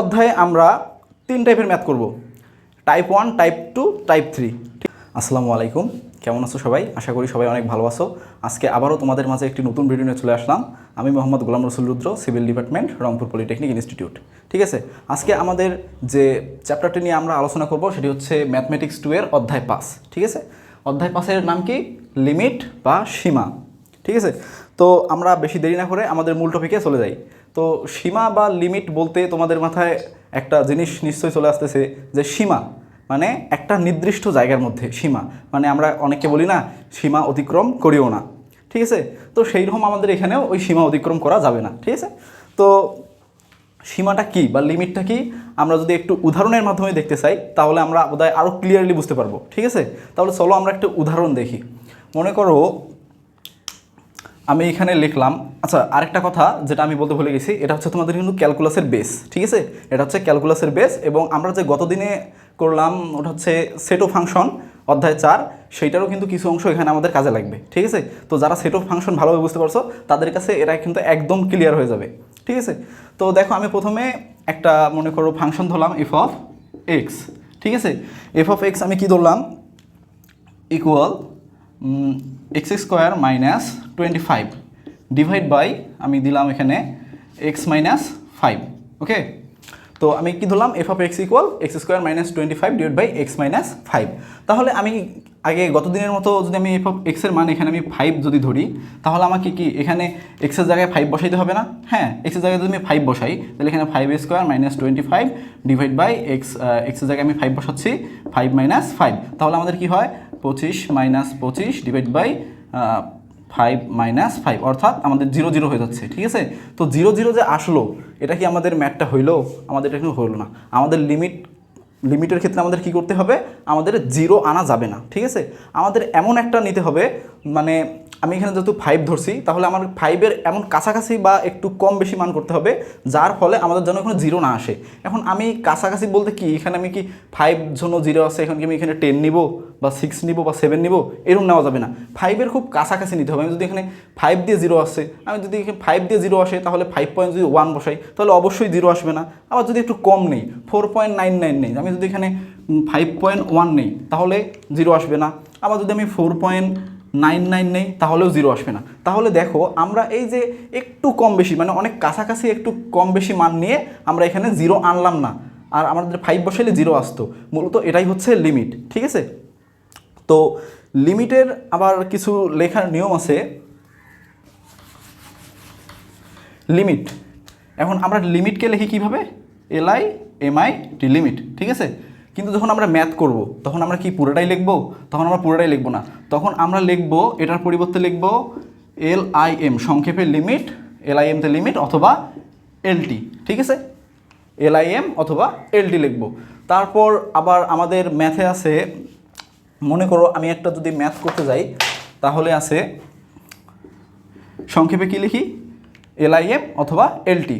অধ্যায়ে আমরা তিন টাইপের ম্যাথ করব। Type one type two type three আসসালামু আলাইকুম। কেমন আছো সবাই? আশা করি সবাই অনেক ভালো আছো। আজকে আবারও তোমাদের মাঝে একটি নতুন ভিডিও নিয়ে চলে আসলাম। আমি Mohammad Golam Rasul Rudra, civil department, Rangpur polytechnic institute. ঠিক আছে? আজকে আমাদের যে চ্যাপ্টারটি নিয়ে আমরা আলোচনা করব, সেটি হচ্ছে ম্যাথমেটিক্স টু এর অধ্যায় পাস ঠিক আছে? অধ্যায় পাসের নাম কি? লিমিট বা সীমা। ঠিক আছে? তো আমরা বেশি দেরি না করে আমাদের মূল টপিকে চলে যাই। তো সীমা বা লিমিট বলতে তোমাদের মাথায় একটা জিনিস নিশ্চয়ই চলে আসতেছে যে সীমা মানে একটা নির্দিষ্ট জায়গার মধ্যে সীমা। মানে আমরা অনেককে বলি না, সীমা অতিক্রম করিও না। ঠিক আছে? তো সেই রকম আমাদের এখানেও ওই সীমা অতিক্রম করা যাবে না। ঠিক আছে? তো সীমাটা কি বা লিমিটটা কি আমরা যদি একটু উদাহরণের মাধ্যমে দেখতে চাই, তাহলে আমরা বোধহয় আরও ক্লিয়ারলি বুঝতে পারব। ঠিক আছে? তাহলে চলো আমরা একটা উদাহরণ দেখি। মনে করো আমি এখানে লিখলাম আচ্ছা আরেকটা কথা যেটা আমি বলতে ভুলে গেছি, এটা হচ্ছে তোমাদের কিন্তু ক্যালকুলাসের বেস, ঠিক আছে? এটা হচ্ছে ক্যালকুলাসের বেস এবং আমরা যে গত দিনে করলাম, ওটা হচ্ছে সেটো ফাংশন অধ্যায় চার, সেইটারও কিন্তু কিছু অংশ এখানে আমাদের কাজে লাগবে, ঠিক আছে? তো যারা সেট অফ ফাংশন ভালোভাবে বুঝতে পারছ, তাদের কাছে এটা কিন্তু একদম ক্লিয়ার হয়ে যাবে, ঠিক আছে? তো দেখো, আমি প্রথমে একটা, মনে করো ফাংশন ধরলাম এফ অফ এক্স ঠিক আছে? এফ অফ এক্স আমি কি ধরলাম? Equal x square minus twenty five divide by আমি দিলাম এখানে এক্স মাইনাস ফাইভ ওকে তো আমি কি ধরলাম? F of x equal x square minus twenty five divide by x minus five তাহলে আমি আগে গত দিনের মতো যদি আমি এফ অফ এক্সের মান এখানে আমি ফাইভ যদি ধরি, তাহলে আমাকে কি এখানে এক্সের জায়গায় ফাইভ বসাইতে হবে না? হ্যাঁ এক্সের জায়গায় যদি আমি ফাইভ বসাই, তাহলে এখানে five square minus twenty five divide by x এক্সের জায়গায় আমি ফাইভ বসাচ্ছি ফাইভ মাইনাস ফাইভ তাহলে আমাদের কি হয়? পঁচিশ মাইনাস পঁচিশ divide by five minus five অর্থাৎ আমাদের জিরো জিরো হয়ে যাচ্ছে, ঠিক আছে? তো জিরো জিরো যে আসলো, এটা কি আমাদের ম্যাটটা হইল? আমাদের এটা কিন্তু হইল না। আমাদের লিমিট লিমিটের ক্ষেত্রে আমাদের কি করতে হবে? আমাদের জিরো আনা যাবে না, ঠিক আছে? আমাদের এমন একটা নিতে হবে মানে আমি এখানে যেহেতু ফাইভ ধরছি, তাহলে আমার ফাইভের এমন কাছাকাছি বা একটু কম বেশি মান করতে হবে, যার ফলে আমাদের জন্য কোনো জিরো না আসে। এখন আমি কাছাকাছি বলতে কি, এখানে আমি কি ফাইভ জন্য জিরো আছে, এখন কি আমি এখানে টেন নিব বা সিক্স নিব বা সেভেন নিব, এরকম নেওয়া যাবে না। ফাইভের খুব কাছাকাছি নিতে হবে, আমি যদি এখানে ফাইভ দিয়ে জিরো আসে, আমি যদি এখানে ফাইভ দিয়ে জিরো আসে, তাহলে ফাইভ পয়েন্ট যদি ওয়ান বসাই, তাহলে অবশ্যই জিরো আসবে না। আবার যদি একটু কম নেই ফোর পয়েন্ট নাইন নাইন নেই, আমি যদি এখানে ফাইভ পয়েন্ট ওয়ান নেই, তাহলে জিরো আসবে না। আবার যদি আমি ফোর পয়েন্ট নাইন নাইন নেই, তাহলেও জিরো আসবে না। তাহলে দেখো, আমরা এই যে একটু কম বেশি মানে অনেক কাছাকাছি একটু কম বেশি মান নিয়ে আমরা এখানে জিরো আনলাম না। আর আমাদের ফাইভ বসাইলে জিরো আসতো। মূলত এটাই হচ্ছে লিমিট ঠিক আছে? তো লিমিটের আবার কিছু লেখার নিয়ম আছে। লিমিট এখন আমরা লিমিটকে লিখি কীভাবে? এলআই এমআই টি লিমিট ঠিক আছে? কিন্তু যখন আমরা ম্যাথ করব, তখন আমরা কি পুরোটাই লিখব? তখন আমরা পুরোটাই লিখব না। তখন আমরা লিখব, এটার পরিবর্তে লিখব এল আই এম সংক্ষেপে লিমিট এল আই এমতে লিমিট অথবা এলটি ঠিক আছে? এল আই এম অথবা এলটি লিখব। তারপর আবার আমাদের ম্যাথে আছে, মনে করো আমি একটা যদি ম্যাথ করতে যাই, তাহলে আছে, সংক্ষেপে কী লিখি? এলআইএম অথবা এলটি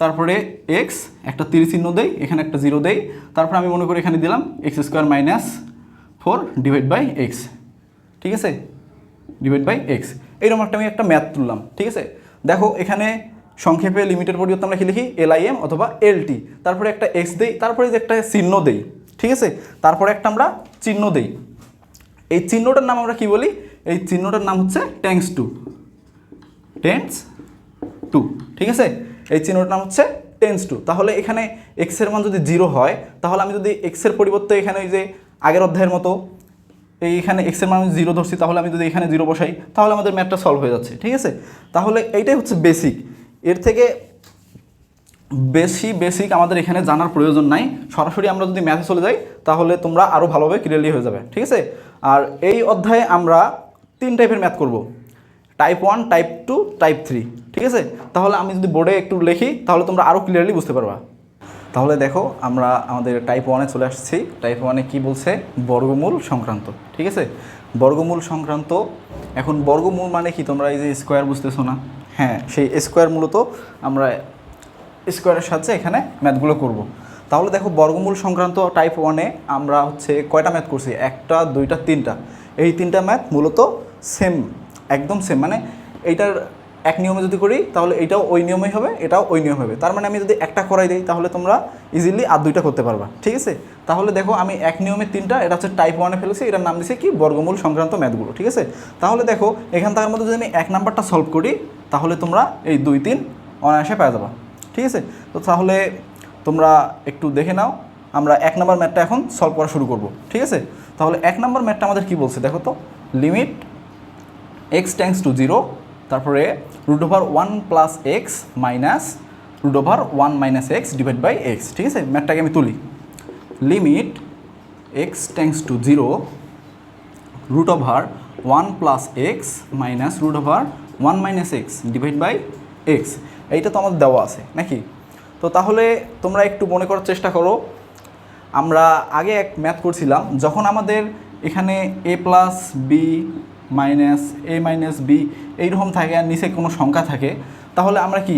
তারপরে এক্স একটা তিরিশ চিহ্ন দেই, এখানে একটা জিরো দেই, তারপরে আমি মনে করি এখানে দিলাম x square minus four divide by x ঠিক আছে? ডিভাইড বাই এক্স এইরকম একটা আমি একটা ম্যাথ তুললাম, ঠিক আছে? দেখো, এখানে সংক্ষেপে লিমিটের পরিবর্তে আমরা লিখি? এলআইএম অথবা এলটি তারপরে একটা এক্স দেই, তারপরে যে একটা চিহ্ন দেই, ঠিক আছে? তারপরে একটা আমরা চিহ্ন দেই, এই চিহ্নটার নাম আমরা কি বলি? এই চিহ্নটার নাম হচ্ছে ট্যাঙ্কস টু টেন্স টু ঠিক আছে? এই চিহ্নটার নাম হচ্ছে টেন্স টু তাহলে এখানে এক্সের মান যদি জিরো হয়, তাহলে আমি যদি এক্সের পরিবর্তে এখানে ওই যে আগের অধ্যায়ের মতো এইখানে এক্সের মান আমি জিরো ধরছি, তাহলে আমি যদি এখানে জিরো বসাই, তাহলে আমাদের ম্যাথটা সলভ হয়ে যাচ্ছে, ঠিক আছে? তাহলে এইটাই হচ্ছে বেসিক এর থেকে বেশি বেসিক আমাদের এখানে জানার প্রয়োজন নাই। সরাসরি আমরা যদি ম্যাথে চলে যাই, তাহলে তোমরা আরও ভালোভাবে ক্লিয়ারলি হয়ে যাবে, ঠিক আছে? আর এই অধ্যায়ে আমরা তিন টাইপের ম্যাথ করব। Type one type two type three ঠিক আছে? তাহলে আমি যদি বোর্ডে একটু লিখি, তাহলে তোমরা আরও ক্লিয়ারলি বুঝতে পারবা। তাহলে দেখো, আমরা আমাদের টাইপ ওয়ানে চলে আসছি। টাইপ ওয়ানে কি বলছে? বর্গমূল সংক্রান্ত, ঠিক আছে? বর্গমূল সংক্রান্ত, এখন বর্গমূল মানে কি? তোমরা এই যে স্কোয়ার বুঝতেছো না? হ্যাঁ সেই স্কোয়ার মূলত আমরা স্কোয়ারের সাহায্যে এখানে ম্যাথগুলো করব। তাহলে দেখো, বর্গমূল সংক্রান্ত টাইপ ওয়ানে আমরা হচ্ছে কয়টা ম্যাথ করছি? একটা, দুইটা, তিনটা। এই তিনটা ম্যাথ মূলত সেম একদম সেম মানে এইটার এক নিয়মে যদি করি, তাহলে এটাও ওই নিয়মেই হবে, এটাও ওই নিয়ম হবে। তার মানে আমি যদি একটা করাই দিই, তাহলে তোমরা ইজিলি আর দুইটা করতে পারবা, ঠিক আছে? তাহলে দেখো আমি এক নিয়মে তিনটা, এটা হচ্ছে টাইপ ওয়ানে ফেলেছি, এটার নাম দিয়েছি কি? বর্গমূল সংক্রান্ত ম্যাথগুলো, ঠিক আছে? তাহলে দেখো, এখান তার মধ্যে যদি আমি এক নাম্বারটা সলভ করি, তাহলে তোমরা এই দুই, তিন অনায়াসে পেয়ে যাবা, ঠিক আছে? তো তাহলে তোমরা একটু দেখে নাও, আমরা এক নম্বর ম্যাথটা এখন সলভ করা শুরু করব, ঠিক আছে? তাহলে এক নম্বর ম্যাথটা আমাদের কি বলছে? দেখো তো limit x tends to zero তারপরে root over one plus x minus root over one minus x divide by x ঠিক আছে? ম্যাথটাকে আমি তুলি। Limit x tends to zero root over one plus x minus root over one minus x divide by x এইটা তো আমাদের দেওয়া আছে, নাকি? তো তাহলে তোমরা একটু মনে করার চেষ্টা করো। আমরা আগে এক ম্যাথ করছিলাম, যখন আমাদের এখানে a plus b minus a minus b এইরকম থাকে আর নিচে কোনো সংখ্যা থাকে, তাহলে আমরা কি,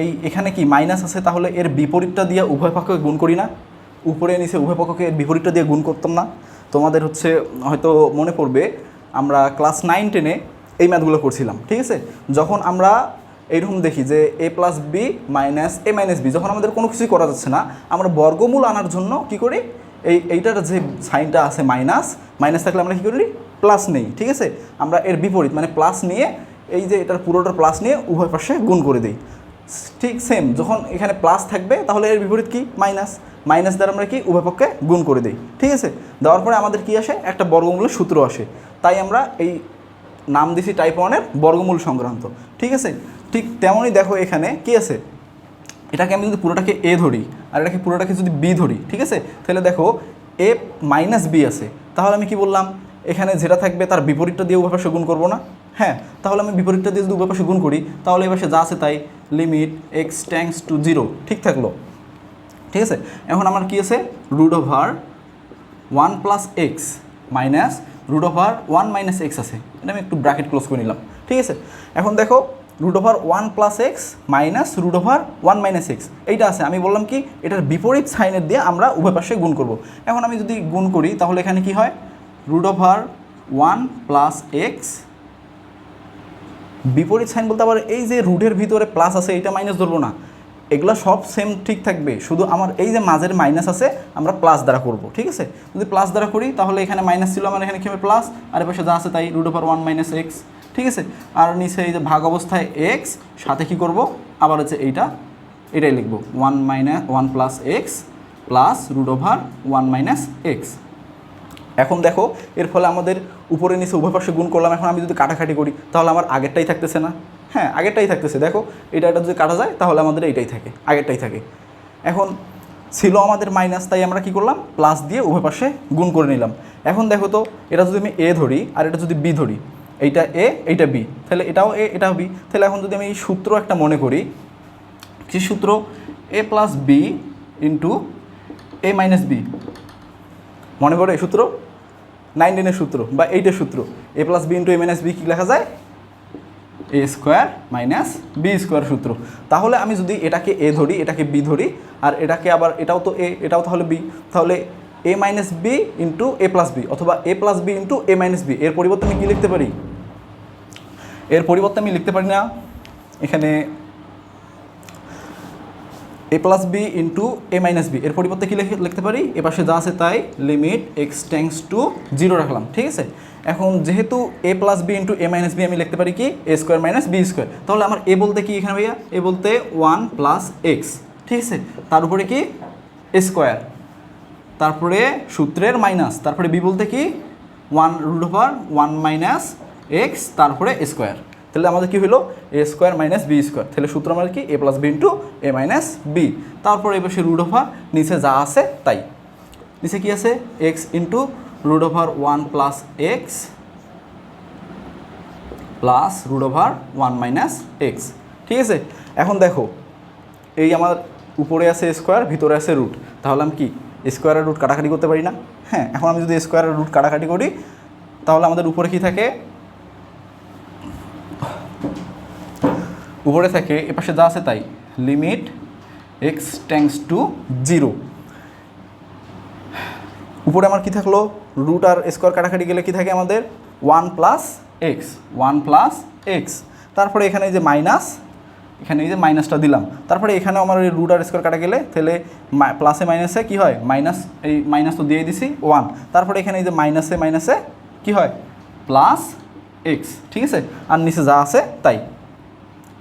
এই এখানে কি মাইনাস আছে, তাহলে এর বিপরীতটা দিয়ে উভয় পক্ষকে গুণ করি না? উপরে নিচে উভয় পক্ষকে এর বিপরীতটা দিয়ে গুণ করতাম না। তোমাদের হচ্ছে হয়তো মনে পড়বে, আমরা ক্লাস নাইন টেনে এই ম্যাথগুলো করছিলাম, ঠিক আছে? যখন আমরা এইরকম দেখি যে a plus b minus a minus b যখন আমাদের কোনো কিছুই করা যাচ্ছে না, আমরা বর্গমূল আনার জন্য কি করি? এই, এইটার যে সাইনটা আছে মাইনাস মাইনাস থাকলে আমরা কী করি? প্লাস নেই, ঠিক আছে? আমরা এর বিপরীত মানে প্লাস নিয়ে এই যে এটার পুরোটার প্লাস নিয়ে উভয় পাশে গুণ করে দিই। ঠিক সেম যখন এখানে প্লাস থাকবে, তাহলে এর বিপরীত কি? মাইনাস। মাইনাস দ্বারা আমরা কি? উভয় পক্ষে গুণ করে দিই, ঠিক আছে? দেওয়ার পরে আমাদের কি আসে? একটা বর্গমূলের সূত্র আসে। তাই আমরা এই নাম দিছি টাইপ ওয়ানের বর্গমূল সংক্রান্ত, ঠিক আছে? ঠিক তেমনই দেখো এখানে কি আছে? এটাকে আমি যদি পুরোটাকে এ ধরি, আর এটাকে পুরোটাকে যদি বি ধরি, ঠিক আছে? তাহলে দেখো এ মাইনাস বি আছে। তাহলে আমি কি বললাম? এখানে যেটা থাকবে তার বিপরীতটা দিয়ে উভয় পাশে গুণ করব না। হ্যাঁ তাহলে আমি বিপরীতটা দিয়ে যদি উভয় পাশে গুণ করি, তাহলে এবার সে যা আছে তাই limit x tends to zero ঠিক থাকল। ঠিক আছে? এখন আমার কী আছে? Root over one plus x minus root over one minus x আছে। এটা আমি একটু ব্র্যাকেট ক্লোজ করে নিলাম। ঠিক আছে? এখন দেখো root over one plus x minus root over one minus x এইটা আছে। আমি বললাম কি, এটার বিপরীত সাইনের দিয়ে আমরা উভয় পাশে গুণ করব। এখন আমি যদি গুণ করি, তাহলে এখানে কি হয়? Root over one plus x. বিপরীত সাইন বলতে আবার এই যে রুটের ভিতরে প্লাস আছে এইটা মাইনাস ধরবো না। এগুলো সব সেম ঠিক থাকবে, শুধু আমার এই যে মাঝের মাইনাস আছে, আমরা প্লাস দ্বারা করব, ঠিক আছে? যদি প্লাস দ্বারা করি, তাহলে এখানে মাইনাস ছিল, আমার এখানে হবে? প্লাস আর এপাশে যা আছে তাই root over one minus x ঠিক আছে? আর নিচে এই যে ভাগ অবস্থায় এক্স সাথে কি করব? আবার হচ্ছে এইটা, এটাই লিখব। One minus one plus x plus root over one minus x এখন দেখো, এর ফলে আমাদের উপরে নিচে উভয় পাশে গুণ করলাম, এখন আমি যদি কাটাকাটি করি, তাহলে আমার আগেরটাই থাকতেছে না? হ্যাঁ আগেরটাই থাকতেছে। দেখো, এটা এটা যদি কাটা যায়, তাহলে আমাদের এইটাই থাকে, আগেরটাই থাকে। এখন ছিল আমাদের মাইনাস তাই আমরা কি করলাম? প্লাস দিয়ে উভয় পাশে গুণ করে নিলাম। এখন দেখো তো, এটা যদি আমি এ ধরি, আর এটা যদি বি ধরি, এইটা এ এইটা বি তাহলে এটাও এ এটাও বি তাহলে এখন যদি আমি সূত্র একটা মনে করি, কি সূত্র? A plus b into a minus b মনে করো এই সূত্র? নাইন টেনের সূত্র বা এইটের সূত্র, a plus b into a minus b কী লেখা যায়? A square minus b square সূত্র। তাহলে আমি যদি এটাকে এ ধরি, এটাকে বি ধরি, আর এটাকে আবার এটাও তো এ এটাও তাহলে বি তাহলে a minus b into a plus b অথবা a plus b into a minus b এর পরিবর্তে আমি কী লিখতে পারি? এর পরিবর্তে আমি লিখতে পারি না। এখানে a plus b into a minus b এর পরিবর্তে কী লিখে লিখতে পারি? এ পাশে যা আছে তাই limit x tends to zero রাখলাম, ঠিক আছে? এখন যেহেতু a plus b into a minus b আমি লিখতে পারি কি? A square minus b square তাহলে আমার এ বলতে কি এখানে ভাইয়া? এ বলতে ওয়ান প্লাস এক্স ঠিক আছে? তার উপরে কি? স্কোয়ার তারপরে সূত্রের মাইনাস তারপরে বি বলতে কি? One root over one minus x তারপরে স্কোয়ার তাহলে আমাদের কি হলো a square minus b square তাহলে সূত্র আমাদের কি? A plus b into a minus b তারপরে এবার সে রুট ওভার নিচে যা আছে, তাই। নিচে কি আছে? X into root over one plus x plus root over one minus x ঠিক আছে? এখন দেখো, এই আমার উপরে আছে স্কোয়ার ভিতরে আছে রুট তাহলে আমি কি? স্কোয়ারের রুট কাটাকাটি করতে পারি না? হ্যাঁ এখন আমি যদি স্কোয়ারের রুট কাটাকাটি করি, তাহলে আমাদের উপরে কি থাকে? উপরে থাকে এপাশে যা আছে তাই। Limit x tends to zero উপরে আমার কি থাকল? রুট আর স্কোয়ার কাটাকাটি গেলে কি থাকে আমাদের? One plus x one plus x তারপরে এখানে এই যে মাইনাস এখানে এই যে মাইনাসটা দিলাম। তারপরে এখানে আমার ওই রুট আর স্কোয়ার কাটা গেলে, তাহলে প্লাসে মাইনাসে কী হয়? মাইনাস এই মাইনাস তো দিয়ে দিছি ওয়ান তারপরে এখানে এই যে মাইনাসে মাইনাসে কী হয়? প্লাস এক্স ঠিক আছে? আর নিচে যা আছে তাই।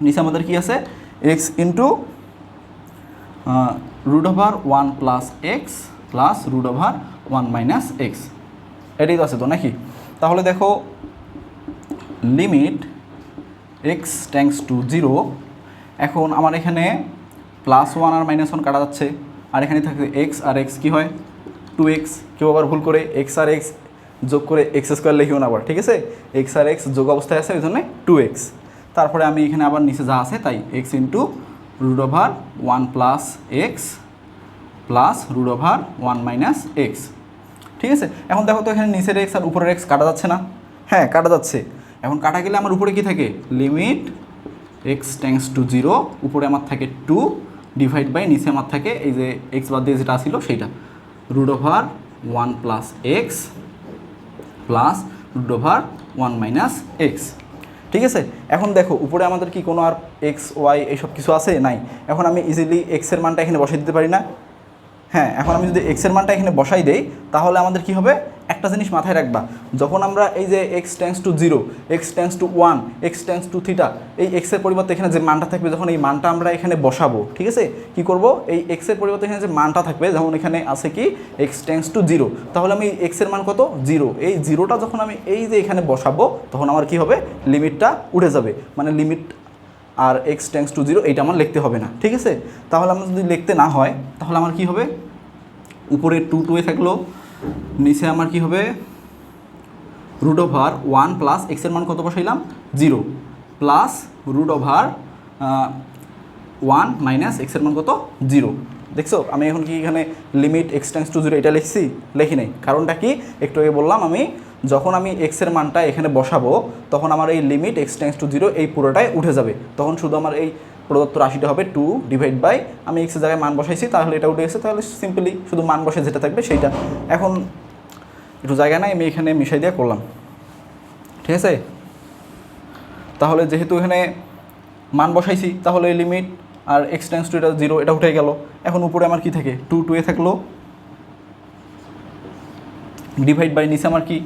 নিচে আমাদের কি আছে? X into root over one plus x plus root over one minus x এটাই তো আছে তো নাকি? তাহলে দেখো limit x tends to zero এখন আমার এখানে প্লাস ওয়ান আর মাইনাস ওয়ান কাটা যাচ্ছে, আর এখানে থাকে এক্স আর এক্স কী হয়? টু এক্স কেউ আবার ভুল করে এক্স আর এক্স যোগ করে এক্স স্কোয়ার লিখিও না আবার, ঠিক আছে? এক্স আর এক্স যোগ অবস্থায় আছে, ওই জন্য টু এক্স তারপরে আমি এখানে আবার নিচে যা আছে তাই x into root over one plus x plus root over one minus x ঠিক আছে? এখন দেখো তো এখানে নিচের এক্স আর উপরের এক্স কাটা যাচ্ছে না। হ্যাঁ কাটা যাচ্ছে। এখন কাটা গেলে আমার উপরে কি থাকে? Limit x tends to zero উপরে আমার থাকে টু ডিভাইড বাই নিচে আমার থাকে এই যে এক্স বাদ দিয়ে যেটা ছিল সেইটা। Root over one plus x plus root over one minus x ঠিক আছে? এখন দেখো, উপরে আমাদের কি কোনো আর এক্স ওয়াই এইসব কিছু আছে? নাই। এখন আমি ইজিলি এক্সের মানটা এখানে বসাই দিতে পারি না। হ্যাঁ এখন আমি যদি এক্সের মানটা এখানে বসাই দেই, তাহলে আমাদের কি হবে? একটা জিনিস মাথায় রাখবা, যখন আমরা এই যে x tends to zero x tends to one x tends to theta এই এক্সের পরিবর্তে এখানে যে মানটা থাকবে, যখন এই মানটা আমরা এখানে বসাবো, ঠিক আছে? কি করব? এই এক্সের পরিবর্তে এখানে যে মানটা থাকবে, যেমন এখানে আছে কি? এক্স টেন্স টু জিরো তাহলে আমি এক্সের মান কত? জিরো এই জিরোটা যখন আমি এই যে এখানে বসাবো, তখন আমার কি হবে? লিমিটটা উঠে যাবে মানে লিমিট আর এক্স টেন্স টু জিরো এইটা আমার লিখতে হবে না, ঠিক আছে? তাহলে আমার যদি লিখতে না হয়, তাহলে আমার কি হবে? উপরে টু টু টুয়ে থাকল নিচে আমার কি হবে? রুট ওভার ওয়ান প্লাস এক্সের মান কত বসাইলাম? Zero plus root over one minus এক্সের মান কত? জিরো দেখছ? আমি এখন কি এখানে লিমিট এক্স টু জিরো এটা লিখছি? লেখি নাই। কারণটা কি? একটু আগে বললাম আমি, যখন আমি এক্সের মানটা এখানে বসাবো, তখন আমার এই limit x tends to zero এই পুরোটাই উঠে যাবে। তখন শুধু আমার এই প্রদত্ত রাশিটা হবে টু ডিভাইড বাই আমি এক্সের জায়গায় মান বসাইছি, তাহলে এটা উঠে গেছে, তাহলে সিম্পলি শুধু মান বসে যেটা থাকবে সেইটা। এখন একটু জায়গা নাই, আমি এখানে মিশাই দিয়ে করলাম। ঠিক আছে? তাহলে যেহেতু এখানে মান বসাইছি, তাহলে লিমিট আর এক্সটেন্স টু এটা জিরো এটা উঠে গেল। এখন উপরে আমার কি থাকে? টু টু এ থাকল। ডিভাইড বাই নিচে আমার কি?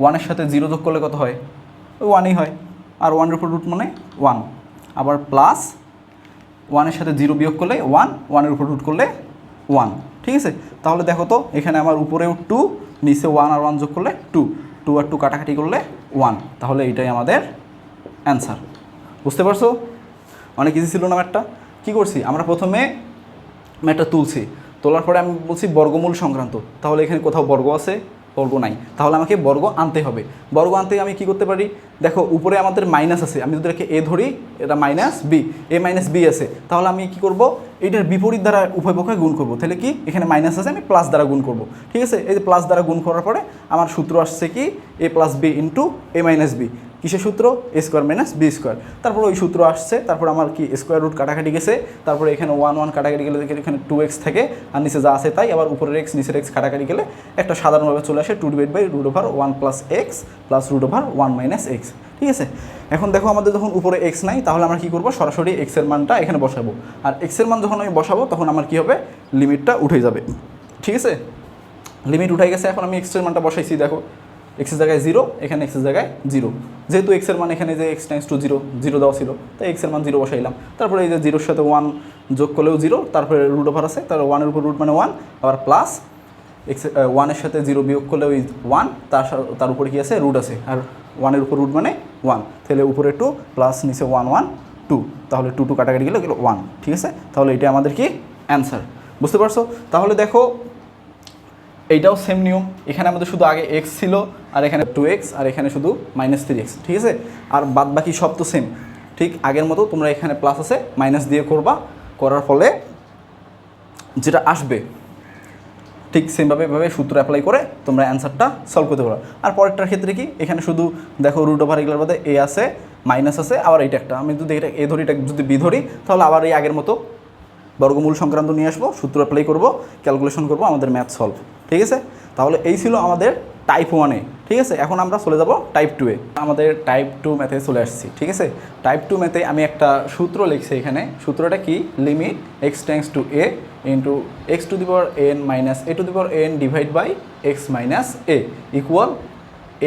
ওয়ানের সাথে জিরো যোগ করলে কত হয়? ওয়ানই হয়। আর ওয়ানের উপর রুট মানে ওয়ান আবার প্লাস ওয়ানের সাথে জিরো বিয়োগ করলে ওয়ান ওয়ানের উপর রুট করলে ওয়ান ঠিক আছে? তাহলে দেখো তো, এখানে আমার উপরেও টু নিচে ওয়ান আর ওয়ান যোগ করলে টু টু আর টু কাটাকাটি করলে ওয়ান তাহলে এইটাই আমাদের অ্যান্সার বুঝতে পারছ? অনেক ইজি ছিল না ম্যাটটা কী করছি? আমরা প্রথমে ম্যাটটা তুলছি, তোলার পরে আমি বলছি বর্গমূল সংক্রান্ত, তাহলে এখানে কোথাও বর্গ আছে? বর্গ নাই, তাহলে আমাকে বর্গ আনতে হবে। বর্গ আনতে আমি কি করতে পারি? দেখো, উপরে আমাদের মাইনাস আছে, আমি যদি এ ধরি, এটা minus b a minus b আছে, তাহলে আমি কি করব? এটার বিপরীত দ্বারা উভয় পক্ষে গুণ করব। তাহলে কি? এখানে মাইনাস আছে, আমি প্লাস দ্বারা গুণ করব। ঠিক আছে? এই যে প্লাস দ্বারা গুণ করার পরে আমার সূত্র আসছে কি? A plus b into a minus b কিসের সূত্র? স্কোয়ার মাইনাস বি স্কোয়ার তারপর ওই সূত্র আসছে, তারপর আমার কি স্কোয়ার রুট কাটাকাটি গেছে, তারপরে এখানে ওয়ান ওয়ান কাটাকাটি গেলে এখানে টু এক্স থাকে, আর নিচে যা আছে তাই, আবার উপরের এক্স নিচের এক্স কাটাকাটি গেলে একটা সাধারণভাবে চলে আসে two divide by root over one plus x plus root over one minus x ঠিক আছে? এখন দেখো আমাদের যখন উপরে এক্স নাই, তাহলে আমরা কী করব? সরাসরি এক্সের মানটা এখানে বসাবো। আর এক্সের মান যখন আমি বসাবো, তখন আমার কী হবে? লিমিটটা উঠে যাবে, ঠিক আছে? লিমিট উঠে গেছে, এখন আমি এক্সের মানটা বসাইছি, দেখো। এক্সের জায়গায় জিরো এখানে এক্সের জায়গায় জিরো যেহেতু এক্সের মান এখানে যে x times to zero zero দেওয়া ছিল, তাই এক্সের মান জিরো বসাইলাম। তারপরে এই যে জিরোর সাথে ওয়ান যোগ করলেও জিরো তারপরে রুট ওভার আছে, তার ওয়ানের উপর রুট মানে ওয়ান আবার প্লাস এক্স ওয়ানের সাথে জিরো বিয়োগ করলে ওই ওয়ান তার তার উপরে কি আছে? রুট আছে। আর ওয়ানের উপর রুট মানে ওয়ান তাহলে উপরে টু প্লাস নিচে ওয়ান ওয়ান টু তাহলে টু টু কাটাকাটি গেলে গেলো ওয়ান ঠিক আছে? তাহলে এটা আমাদের কি? অ্যান্সার বুঝতে পারছ? তাহলে দেখো এইটাও সেম নিয়ম। এখানে আমাদের শুধু আগে এক্স ছিল, আর এখানে টু এক্স আর এখানে শুধু মাইনাস থ্রি এক্স ঠিক আছে? আর বাদ বাকি সব তো সেম ঠিক আগের মতো তোমরা এখানে প্লাস আছে মাইনাস দিয়ে করবা। করার ফলে যেটা আসবে, ঠিক সেমভাবে এভাবে সূত্র অ্যাপ্লাই করে তোমরা অ্যান্সারটা সলভ করতে পারো আর পরেরটার ক্ষেত্রে কি? এখানে শুধু দেখো রুট ওভার এগুলোর বাদে এ আছে মাইনাস আছে, আবার এইটা একটা। আমি যদি এটা, এ ধরি এটা যদি বি ধরি, তাহলে আবার এই আগের মতো বর্গমূল সংক্রান্ত নিয়ে আসব, সূত্র অ্যাপ্লাই করব ক্যালকুলেশন করব, আমাদের ম্যাথ সলভ ঠিক আছে? তাহলে এই ছিল আমাদের টাইপ ওয়ানে ঠিক আছে? এখন আমরা চলে যাব টাইপ টুয়ে আমাদের টাইপ টু ম্যাথে চলে আসছি, ঠিক আছে? টাইপ টু ম্যাথে আমি একটা সূত্র লিখছি এখানে। সূত্রটা কি? Limit x tends to a into x to the n minus a to the n divide by x minus a equal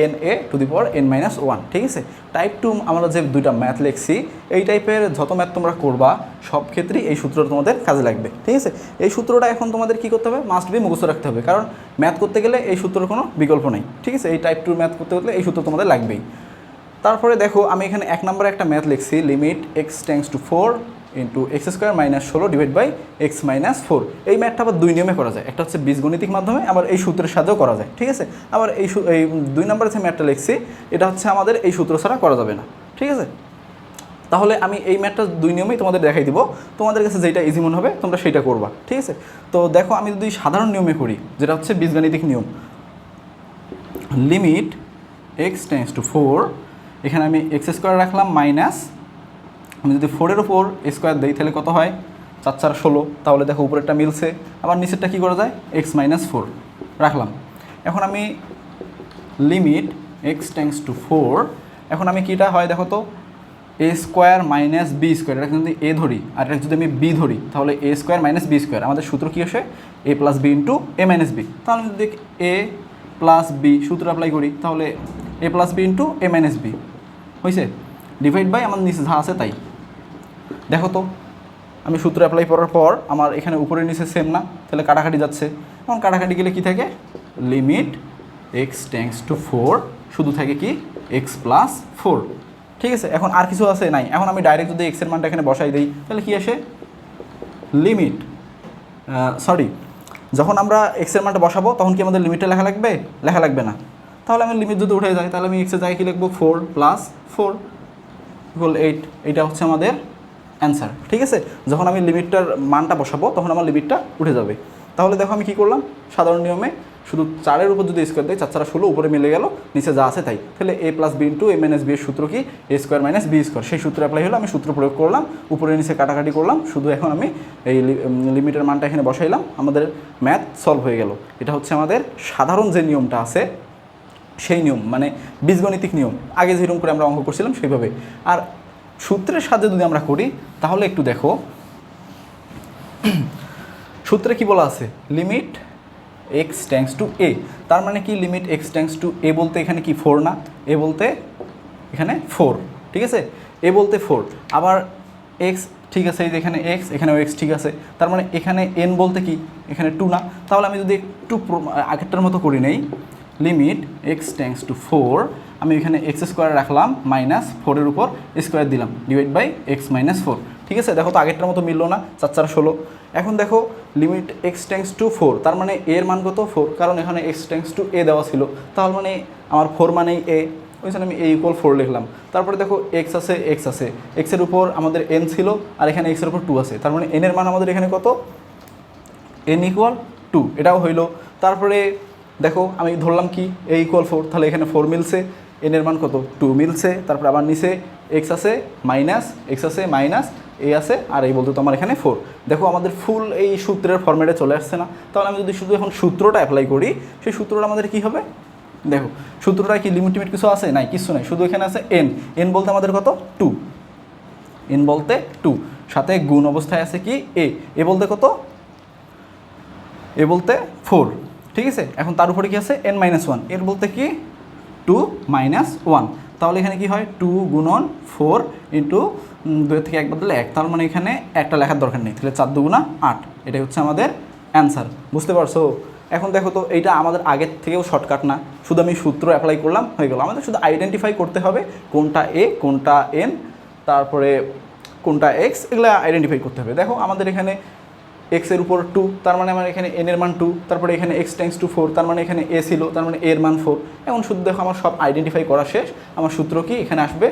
n a to the power n minus one ঠিক আছে? টাইপ টু আমরা যে দুইটা math লিখছি, এই টাইপের যত math তোমরা করবা, সব ক্ষেত্রেই এই সূত্রটা তোমাদের কাজে লাগবে, ঠিক আছে? এই সূত্রটা এখন তোমাদের কী করতে হবে? মাস্ট বি মুখস্থ রাখতে হবে, কারণ ম্যাথ করতে গেলে এই সূত্রের কোনো বিকল্প নেই, ঠিক আছে? এই টাইপ টু ম্যাথ করতে গেলে এই সূত্র তোমাদের লাগবেই। তারপরে দেখো, আমি এখানে এক নম্বরে একটা ম্যাথ লিখছি limit x tends to four into x square minus ষোলো divide by x minus four এই ম্যাথটা আবার দুই নিয়মে করা যায়। একটা হচ্ছে বীজগণিতিক মাধ্যমে, আবার এই সূত্রের সাহায্যেও করা যায়। ঠিক আছে? আবার এই এই দুই নম্বরে যে ম্যাথটা লিখছি, এটা হচ্ছে আমাদের এই সূত্র ছাড়া করা যাবে না। ঠিক আছে? তাহলে আমি এই ম্যাথটা দুই নিয়মেই তোমাদের দেখাই দিব। তোমাদের কাছে যেটা ইজি মনে হবে, তোমরা সেটা করবা। ঠিক আছে? তো দেখো, আমি যদি সাধারণ নিয়মে করি, যেটা হচ্ছে বীজগাণিতিক নিয়ম। Limit x tends to four এখানে আমি এক্স স্কোয়ার রাখলাম মাইনাস আমি যদি ফোরের ওপর স্কোয়ার দিই, তাহলে কত হয়? চার চার ষোলো। তাহলে দেখো উপরেরটা মিলছে। আবার নিচেরটা কী করা যায়? এক্স মাইনাস ফোর রাখলাম। এখন আমি limit x tends to four এখন আমি কীটা হয় দেখো তো? A square minus b square এটা যদি এ ধরি, আর এটা যদি আমি বি ধরি, তাহলে a square minus b square আমাদের সূত্র কী আসে? A plus b into a minus b তাহলে যদি এ প্লাস বি সূত্র অ্যাপ্লাই করি, তাহলে a plus b into a minus b হয়েছে ডিভাইড বাই আমার নিচে যা আছে তাই। দেখো তো, আমি সূত্র অ্যাপ্লাই করার পর আমার এখানে উপরে নিচে সেম না, তাহলে কাটাকাটি যাচ্ছে। এখন কাটাকাটি গেলে কি থাকে? Limit x tends to four শুধু থাকে কি? এক্স প্লাস ফোর ঠিক আছে, এখন আর কিছু আছে? নাই। এখন আমি ডাইরেক্ট যদি এক্সের মানটা এখানে বসাই দিই, তাহলে কি আসে? লিমিট সরি যখন আমরা এক্সের মানটা বসাবো, তখন কি আমাদের লিমিটটা লেখা লাগবে? লেখা লাগবে না। তাহলে আমি লিমিট যদি উঠে যাই, তাহলে আমি এক্সের জায়গায় কি লিখব? Four plus four equal eight এইটা হচ্ছে আমাদের অ্যান্সার ঠিক আছে? যখন আমি লিমিটটার মানটা বসাবো, তখন আমার লিমিটটা উঠে যাবে। তাহলে দেখো আমি কী করলাম? সাধারণ নিয়মে শুধু চারের উপর যদি স্কোয়ার দেয়, চার চারা ষোলো, উপরে মিলে গেল, নিচে যা আছে তাই। তাহলে a plus b into a minus b এর সূত্র কি? A square minus b square সেই সূত্র অ্যাপ্লাই হলো, আমি সূত্র প্রয়োগ করলাম, উপরে নিচে কাটাকাটি করলাম, শুধু এখন আমি এই লিমিটের মানটা এখানে বসাইলাম, আমাদের ম্যাথ সলভ হয়ে গেল। এটা হচ্ছে আমাদের সাধারণ যে নিয়মটা আছে, সেই নিয়ম মানে বীজগণিতিক নিয়ম। আগে যেরকম করে আমরা অঙ্ক করছিলাম, সেইভাবে। আর সূত্রের সাহায্যে যদি আমরা করি, তাহলে একটু দেখো। সূত্রে কি বলা আছে? Limit x tends to a তার মানে কি limit x tends to a বলতে এখানে কি ফোর না? এ বলতে এখানে ফোর ঠিক আছে? এ বলতে ফোর আবার এক্স ঠিক আছে, এই যে এখানে এক্স এখানেও এক্স ঠিক আছে। তার মানে এখানে এন বলতে কি? এখানে টু না। তাহলে আমি যদি একটু আগেরটার মতো করি নেই। Limit x tends to four আমি এখানে এক্স স্কোয়ার রাখলাম মাইনাস ফোরের উপর স্কোয়ার দিলাম divide by x minus four ঠিক আছে? দেখো তো আগেরটার মতো মিললো না, চার চার ষোলো। এখন দেখো limit x tends to four তার মানে এর মান কত? ফোর কারণ এখানে এক্স ট্যাঙ্কস টু এ দেওয়া ছিল। তাহলে মানে আমার ফোর মানেই এ ওই জন্য আমি এ ইকুয়াল ফোর লিখলাম। তারপরে দেখো এক্স আছে এক্স আছে। এক্সের উপর আমাদের এন ছিল, আর এখানে এক্সের উপর টু আছে। তার মানে এনের মান আমাদের এখানে কত? এন ইকুয়াল টু এটাও হইল। তারপরে দেখো, আমি ধরলাম কি? এ ইকুয়াল ফোর তাহলে এখানে ফোর মিলছে। এন এর মান কত? টু মিলছে, তারপরে আবার নিচে এক্স আছে মাইনাস এক্স আছে মাইনাস এ আছে, আর এই বলতে তো আমার এখানে ফোর দেখো আমাদের ফুল এই সূত্রের ফর্মেটে চলে আসছে না। তাহলে আমি যদি শুধু এখন সূত্রটা অ্যাপ্লাই করি, সেই সূত্রটা আমাদের কি হবে? দেখো সূত্রটা কি লিমিট টিমিট কিছু আছে? নাই, কিছু নাই, শুধু এখানে আছে এন এন বলতে আমাদের কত? টু এন বলতে টু সাথে গুণ অবস্থায় আছে কি? এ এ বলতে কত? এ বলতে ফোর ঠিক আছে? এখন তার উপরে কি আছে? এন মাইনাস ওয়ানের বলতে কি? Two minus one. তাহলে এখানে কি হয়? টু গুণন ফোর ইন্টু দুই থেকে এক বদলে এক। তার মানে এখানে একটা লেখার দরকার নেই। তাহলে চার দুগুণা আট। এটাই হচ্ছে আমাদের অ্যান্সার। বুঝতে পারছ? এখন দেখো তো, এইটা আমাদের আগের থেকেও শর্টকাট না। শুধু আমি সূত্র অ্যাপ্লাই করলাম, হয়ে গেল। আমাদের শুধু আইডেন্টিফাই করতে হবে কোনটা এ কোনটা এন তারপরে কোনটা এক্স এগুলো আইডেন্টিফাই করতে হবে। দেখো, আমাদের এখানে এক্সের উপর টু তার মানে আমার এখানে এন এর মান টু তারপরে এখানে এক্স টেন্স টু ফোর তার মানে এখানে এ ছিল, তার মানে এর মান ফোর এখন শুধু দেখো আমার সব আইডেন্টিফাই করা শেষ। আমার সূত্র কি? এখানে আসবে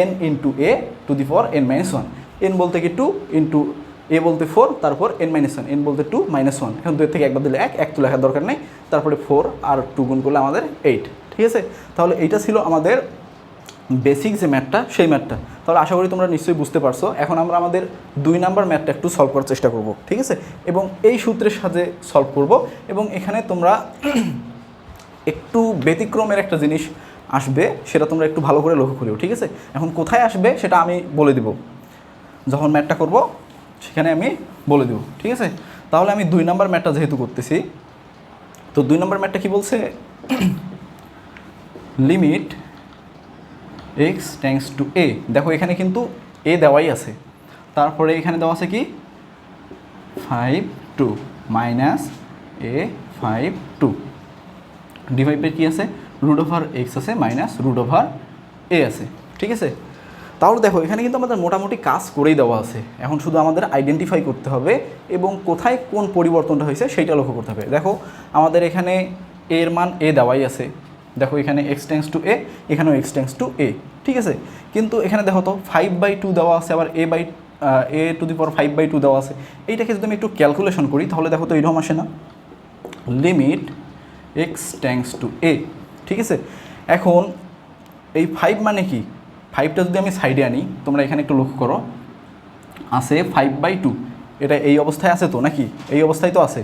n into a to the four n minus one n বলতে কি টু ইন্টু এ বলতে ফোর তারপর এন মাইনাস ওয়ান এন বলতে টু মাইনাস ওয়ান এখন দুই থেকে একবার দিলে এক এক তো লেখার দরকার নেই। তারপরে ফোর আর টু গুণ করলে আমাদের এইট ঠিক আছে? তাহলে এইটা ছিল আমাদের বেসিক যে ম্যাথটা সেই ম্যাথটা তাহলে আশা করি তোমরা নিশ্চয়ই বুঝতে পারছ। এখন আমরা আমাদের দুই নাম্বার ম্যাথটা একটু সলভ করার চেষ্টা করব, ঠিক আছে? এবং এই সূত্রের সাথে সলভ করব এবং এখানে তোমরা একটু ব্যতিক্রমের একটা জিনিস আসবে, সেটা তোমরা একটু ভালো করে লক্ষ্য করিও, ঠিক আছে? এখন কোথায় আসবে সেটা আমি বলে দিব। যখন ম্যাটটা করব, সেখানে আমি বলে দেবো, ঠিক আছে? তাহলে আমি দুই নাম্বার ম্যাটটা যেহেতু করতেছি, তো দুই নম্বর ম্যাটটা কি বলছে? Limit x tends to a দেখো, এখানে কিন্তু এ দেওয়াই আছে। তারপরে এখানে দেওয়া আছে কি? Five two minus a five two ডিভাইডের কী আছে? রুট ওভার এক্স আছে মাইনাস রুট ওভার এ আছে। ঠিক আছে? তাহলে দেখো, এখানে কিন্তু আমাদের মোটামুটি কাজ করেই দেওয়া আছে। এখন শুধু আমাদের আইডেন্টিফাই করতে হবে এবং কোথায় কোন পরিবর্তনটা হয়েছে সেইটা লক্ষ্য করতে হবে। দেখো, আমাদের এখানে এর মান এ দেওয়াই আছে। দেখো এখানে এক্স টেন্স টু এ এখানেও এক্স টেন্স টু এ ঠিক আছে? কিন্তু এখানে দেখো তো ফাইভ বাই টু দেওয়া আছে, আবার a by a to the power five by two দেওয়া আছে। এইটাকে যদি আমি একটু ক্যালকুলেশন করি, তাহলে দেখো তো এইরকম আসে না। Limit x tends to a ঠিক আছে? এখন এই ফাইভ মানে কি? ফাইভটা যদি আমি সাইডে আনি, তোমরা এখানে একটু লক্ষ্য করো। আছে ফাইভ বাই টু এটা এই অবস্থায় আছে তো নাকি? এই অবস্থায় তো আছে।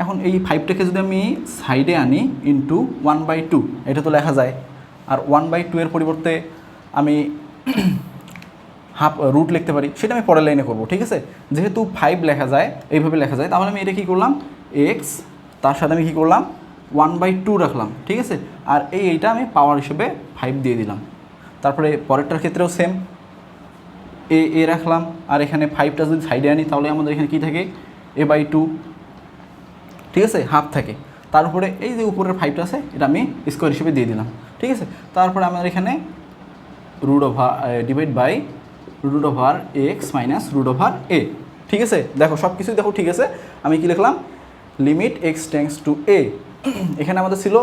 এখন এই ফাইভটাকে যদি আমি সাইডে আনি ইন্টু ওয়ান বাই টু এটা তো লেখা যায়। আর ওয়ান বাই টু এর পরিবর্তে আমি হাফ রুট লিখতে পারি, সেটা আমি পরের লাইনে করব, ঠিক আছে? যেহেতু ফাইভ লেখা যায়, এইভাবে লেখা যায়, তাহলে আমি এটা কী করলাম? এক্স তার সাথে আমি কী করলাম? ওয়ান বাই টু রাখলাম, ঠিক আছে? আর এই এইটা আমি পাওয়ার হিসেবে ফাইভ দিয়ে দিলাম। তারপরে পরেরটার ক্ষেত্রেও সেম এ এ রাখলাম, আর এখানে ফাইভটা যদি সাইডে আনি, তাহলে আমাদের এখানে কী থাকে? এ বাই টু ঠিক আছে? হাফ থাকে। তার উপরে এই যে উপরের ফাইভটা আছে, এটা আমি স্কোয়ার হিসেবে দিয়ে দিলাম। ঠিক আছে? তারপরে আমাদের এখানে root over divide by root over x minus root over a ঠিক আছে? দেখো সব কিছুই দেখো, ঠিক আছে? আমি কি লিখলাম? Limit x tends to a এখানে আমাদের ছিল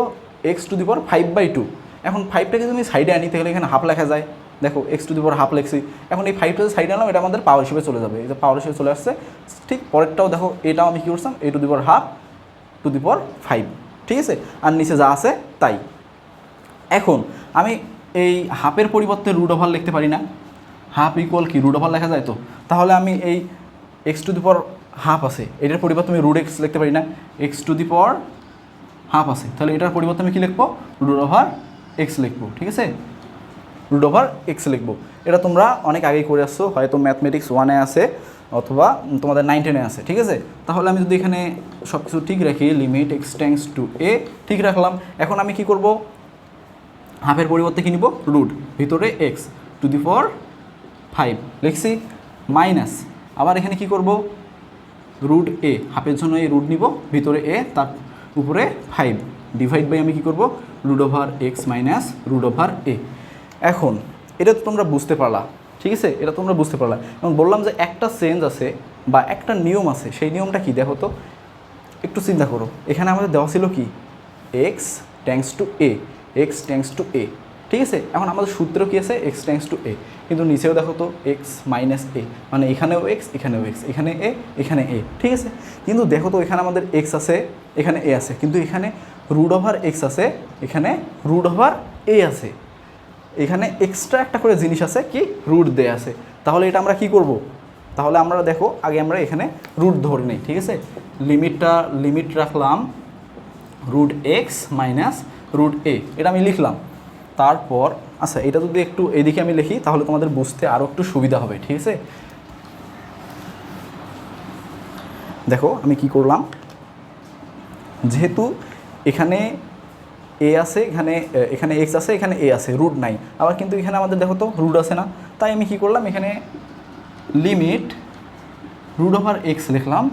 x to the power five by two এখন ফাইভটাকে যদি সাইডে আনি, তাহলে এখানে হাফ লেখা যায়। দেখো x to the power half লেখছি। এখন এই ফাইভটা সাইডে আনলাম, এটা আমাদের পাওয়ার হিসেবে চলে যাবে। যে পাওয়ার হিসেবে চলে আসছে। ঠিক পরেরটাও দেখো, এটাও আমি কী করছিলাম? A to the power half to the power five, ঠিক আছে? আর নিচে যা আছে, তাই। এখন, আমি এই হাফের পরিবর্তে রুট ওভার লিখতে পারি না। হাফ ইকুয়াল কি? রুট ওভার লেখা যায় তো? তাহলে আমি এই x to the power half আছে। এটার পরিবর্তে আমি রুট এক্স লিখতে পারি না। X to the power half আছে। তাহলে এটার পরিবর্তে আমি কী লিখব? রুট ওভার এক্স লিখব, ঠিক আছে? রুট ওভার এক্স লিখব। এটা তোমরা অনেক আগেই করে আসছো, হয়তো ম্যাথমেটিক্স ওয়ানে আছে। অথবা তোমাদের নাইন টেনে আছে, ঠিক আছে? তাহলে আমি যদি এখানে সব কিছু ঠিক রাখি limit x tends to a ঠিক রাখলাম। এখন আমি কি করব? হাফের পরিবর্তে কী নিব? রুট ভিতরে x to the four five লিখছি মাইনাস আবার এখানে কি করব? রুট এ হাফের জন্য এই রুট নিব, ভিতরে এ তার উপরে ফাইভ ডিভাইড বাই আমি কি করব? Root over x minus root over a এখন, এটা তো তোমরা বুঝতে পারলা। ঠিক আছে? এটা তোমরা বুঝতে পারলা। এবং বললাম যে একটা চেঞ্জ আছে বা একটা নিয়ম আছে, সেই নিয়মটা কি? দেখো তো, একটু চিন্তা করো। এখানে আমাদের দেওয়া ছিল কি? X tends to a x tends to a ঠিক আছে? এখন আমাদের সূত্র কী আছে? এক্স ট্যাঙ্কস টু এ কিন্তু নিচেও দেখো তো এক্স মাইনাস এ মানে এখানেও এক্স এখানেও এক্স এখানে এ এখানে এ ঠিক আছে? কিন্তু দেখো তো, এখানে আমাদের এক্স আছে, এখানে এ আছে, কিন্তু এখানে রুট ওভার এক্স আছে, এখানে রুট ওভার এ আছে। এখানে এক্সট্রা একটা করে জিনিস আছে কি? রুট দেয়া আছে। তাহলে এটা আমরা কি করব? তাহলে আমরা দেখো, আগে আমরা এখানে রুট ধরে নিই, ঠিক আছে? লিমিটটা লিমিট রাখলাম root x minus root a এটা আমি লিখলাম। তারপর আচ্ছা এটা যদি একটু এদিকে আমি লিখি, তাহলে তোমাদের বুঝতে আরও একটু সুবিধা হবে, ঠিক আছে? দেখো, আমি কি করলাম? যেহেতু এখানে এ আছে, এখানে এখানে এক্স আছে, এখানে এ আছে রুট নাই। আবার কিন্তু এখানে আমাদের দেখো তো রুট আছে না। তাই আমি কি করলাম, এখানে লিমিট রুট ওভার এক্স লিখলাম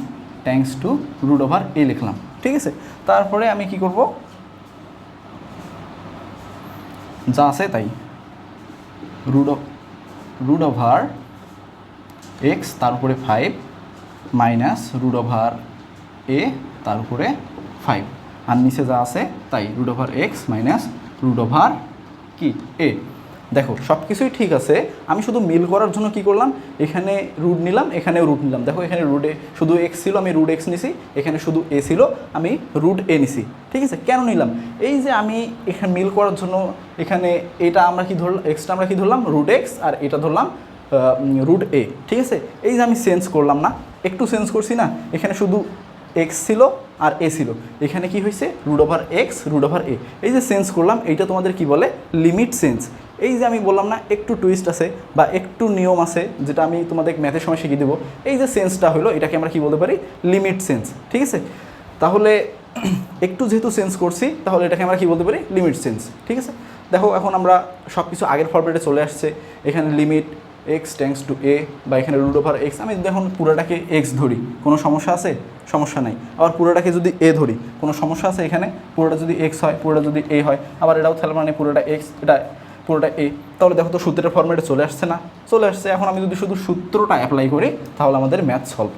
tends to root over a লিখলাম। ঠিক আছে? তারপরে আমি কি করব? যা আছে তাই। রুট রুট ওভার এক্স তার উপরে five minus root over a তার উপরে ফাইভ আর নিচে যা আছে, তাই root over x minus root over কি? এ দেখো সব কিছুই ঠিক আছে। আমি শুধু মিল করার জন্য কি করলাম? এখানে রুট নিলাম, এখানেও রুট নিলাম। দেখো, এখানে রুটে শুধু এক্স ছিল, আমি রুট এক্স নিছি। এখানে শুধু এ ছিল, আমি রুট এ নিছি। ঠিক আছে? কেন নিলাম? এই যে আমি এখানে মিল করার জন্য এখানে এটা আমরা কি ধরলাম? এক্সটা আমরা কি ধরলাম? রুট এক্স আর এটা ধরলাম রুট এ ঠিক আছে? এই যে আমি চেঞ্জ করলাম না, একটু চেঞ্জ করছি না? এখানে শুধু এক্স ছিল আর এ ছিল। এখানে কি হয়েছে? Root over x root over a এই যে সেন্স করলাম, এইটা তোমাদের কি বলে? লিমিট সেন্স এই যে আমি বললাম না, একটু টুইস্ট আছে বা একটু নিয়ম আছে, যেটা আমি তোমাদের ম্যাথের সময় শিখিয়ে দেবো। এই যে সেন্সটা হলো, এটাকে আমরা কি বলতে পারি? লিমিট সেন্স ঠিক আছে? তাহলে একটু যেহেতু সেন্স করছি, তাহলে এটাকে আমরা কি বলতে পারি? লিমিট সেন্স ঠিক আছে? দেখো, এখন আমরা সব কিছু আগের ফরম্যাটে চলে আসছে। এখানে limit x tends to a বা এখানে রুট ওভার এক্স আমি যদি এখন পুরোটাকে এক্স ধরি, কোনো সমস্যা আছে? সমস্যা নাই। আবার পুরোটাকে যদি এ ধরি, কোনো সমস্যা আছে এখানে? পুরোটা যদি এক্স হয়, পুরোটা যদি এ হয়, আবার এটাও তাহলে মানে পুরোটা এক্স এটা পুরোটা এ তাহলে দেখো তো সূত্রের ফর্মেটে চলে আসছে না। চলে আসছে, এখন আমি যদি শুধু সূত্রটা অ্যাপ্লাই করি, তাহলে আমাদের ম্যাথ সলভ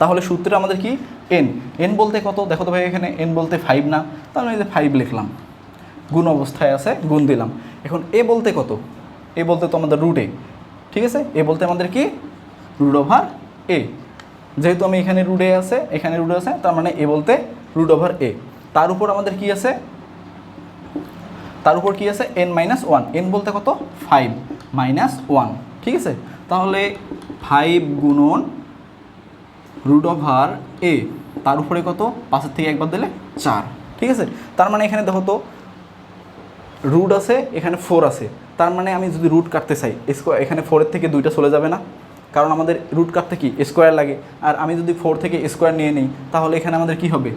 তাহলে সূত্রে আমাদের কি? এন এন বলতে কত? দেখো তো ভাই, এখানে এন বলতে ফাইভ না। তাহলে আমি ফাইভ লিখলাম। গুণ অবস্থায় আছে, গুণ দিলাম। এখন এ বলতে কত? এ বলতে তো আমাদের রুট এ ঠিক আছে? এ বলতে আমাদের কি? রুট ওভার এ যেহেতু আমি এখানে রুট আছে, এখানে রুট আছে, তার মানে এ বলতে রুট ওভার এ তার উপর আমাদের কি আছে? তার উপর কি আছে? এন মাইনাস ওয়ান এন বলতে কত? ফাইভ মাইনাস ওয়ান ঠিক আছে? তাহলে ফাইভ গুণন রুট ওভার এ তার উপরে কত? পাঁচের থেকে একবার দিলে চার। ঠিক আছে? তার মানে এখানে দেখো তো রুট আছে, এখানে ফোর আছে। তার মানে আমি যদি রুট কাটতে চাই স্কোয়ার এখানে ফোরের থেকে দুইটা চলে যাবে না। কারণ আমাদের রুট কাটতে কি? স্কোয়ার লাগে। আর আমি যদি ফোর থেকে স্কোয়ার নিয়ে নিই, তাহলে এখানে আমাদের কি হবে?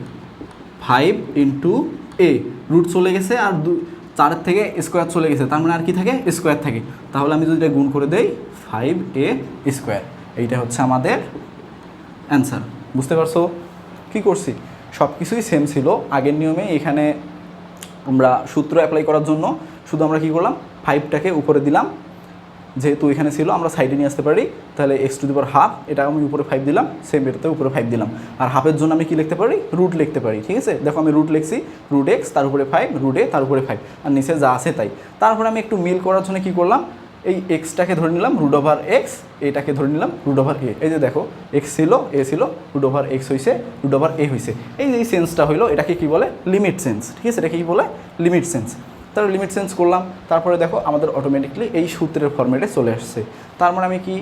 ফাইভ ইন্টু এ রুট চলে গেছে আর দু, চারের থেকে স্কোয়ার চলে গেছে। তার মানে আর কি থাকে? স্কোয়ার থাকে। তাহলে আমি যদি এটা গুণ করে দেই ফাইভ এ স্কোয়ার এইটা হচ্ছে আমাদের অ্যান্সার বুঝতে পারছ? কি করছি? সব কিছুই সেম ছিল। আগের নিয়মে এখানে আমরা সূত্র অ্যাপ্লাই করার জন্য শুধু আমরা কী করলাম? ফাইভটাকে উপরে দিলাম। যেহেতু এখানে ছিল, আমরা সাইডে নিয়ে আসতে পারি। তাহলে x to the power half এটা আমি উপরে ফাইভ দিলাম সেম এটাতে উপরে ফাইভ দিলাম। আর হাফের জন্য আমি কি লিখতে পারি? রুট লিখতে পারি, ঠিক আছে? দেখো আমি রুট লিখছি রুট এক্স তার উপরে ফাইভ রুট এ তার উপরে ফাইভ আর নিচে যা আছে তাই। তারপরে আমি একটু মিল করার জন্য কী করলাম? এই এক্সটাকে ধরে নিলাম রুট ওভার এক্স এটাকে ধরে নিলাম রুট ওভার এ এই যে দেখো এক্স ছিল এ ছিল রুট ওভার এক্স হয়েছে রুট ওভার এ হয়েছে এই যে সেন্সটা হইল, এটাকে কি বলে? লিমিট সেন্স ঠিক আছে? এটাকে কি বলে? লিমিট সেন্স তারপরে লিমিট সেন্স করলাম। তারপরে দেখো, আমাদের অটোমেটিকলি এই সূত্রের ফর্মেটে চলে আসছে। তার মানে আমি কি?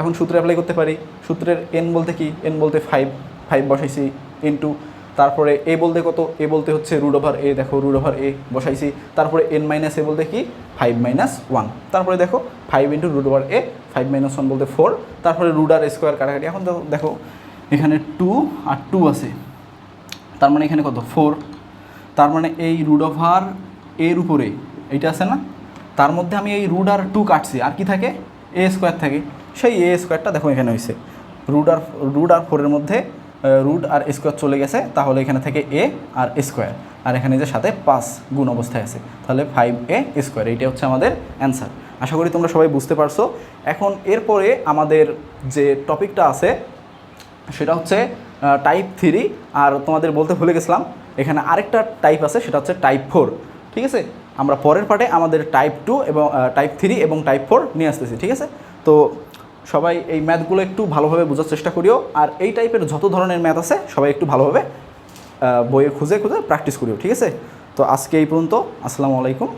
এখন সূত্র অ্যাপ্লাই করতে পারি। সূত্রের এন বলতে কি? এন বলতে ফাইভ ফাইভ বসাইছি ইন্টু তারপরে এ বলতে কত? এ বলতে হচ্ছে রুট ওভার এ দেখো রুট ওভার এ বসাইছি। তারপরে এন মাইনাস এ বলতে কি? ফাইভ মাইনাস ওয়ান তারপরে দেখো five into root over a five minus one বলতে ফোর তারপরে রুট আর স্কোয়ার কাটাকাটি। এখন দেখো দেখো, এখানে টু আর টু আছে। তার মানে এখানে কত? ফোর তার মানে এই রুট ওভার এর উপরে, এইটা আছে না? তার মধ্যে আমি এই রুট আর টু কাটছি। আর কি থাকে? এ স্কোয়ার থাকে। সেই এ স্কোয়ারটা দেখো এখানে হয়েছে। রুট আর রুট আর ফোরের মধ্যে রুট আর স্কোয়ার চলে গেছে, তাহলে এখানে থেকে এ আর স্কোয়ার আর এখানে যে সাথে পাঁচ গুণ অবস্থায় আছে, তাহলে ফাইভ এ স্কোয়ার এইটা হচ্ছে আমাদের অ্যান্সার আশা করি তোমরা সবাই বুঝতে পারছ। এখন এরপরে আমাদের যে টপিকটা আছে, সেটা হচ্ছে টাইপ থ্রি আর তোমাদের বলতে ভুলে গেছিলাম, এখানে আরেকটা টাইপ আছে, সেটা হচ্ছে টাইপ ফোর ঠিক আছে? আমরা পরের পার্টে আমাদের টাইপ টু এবং টাইপ থ্রি এবং টাইপ ফোর নিয়ে আসতেছি, ঠিক আছে? তো সবাই এই ম্যাথগুলো একটু ভালোভাবে বোঝার চেষ্টা করিও। আর এই টাইপের যত ধরনের ম্যাথ আছে, সবাই একটু ভালোভাবে বইয়ে খুঁজে খুঁজে প্র্যাকটিস করিও, ঠিক আছে? তো আজকে এই পর্যন্ত, আসসালামু আলাইকুম।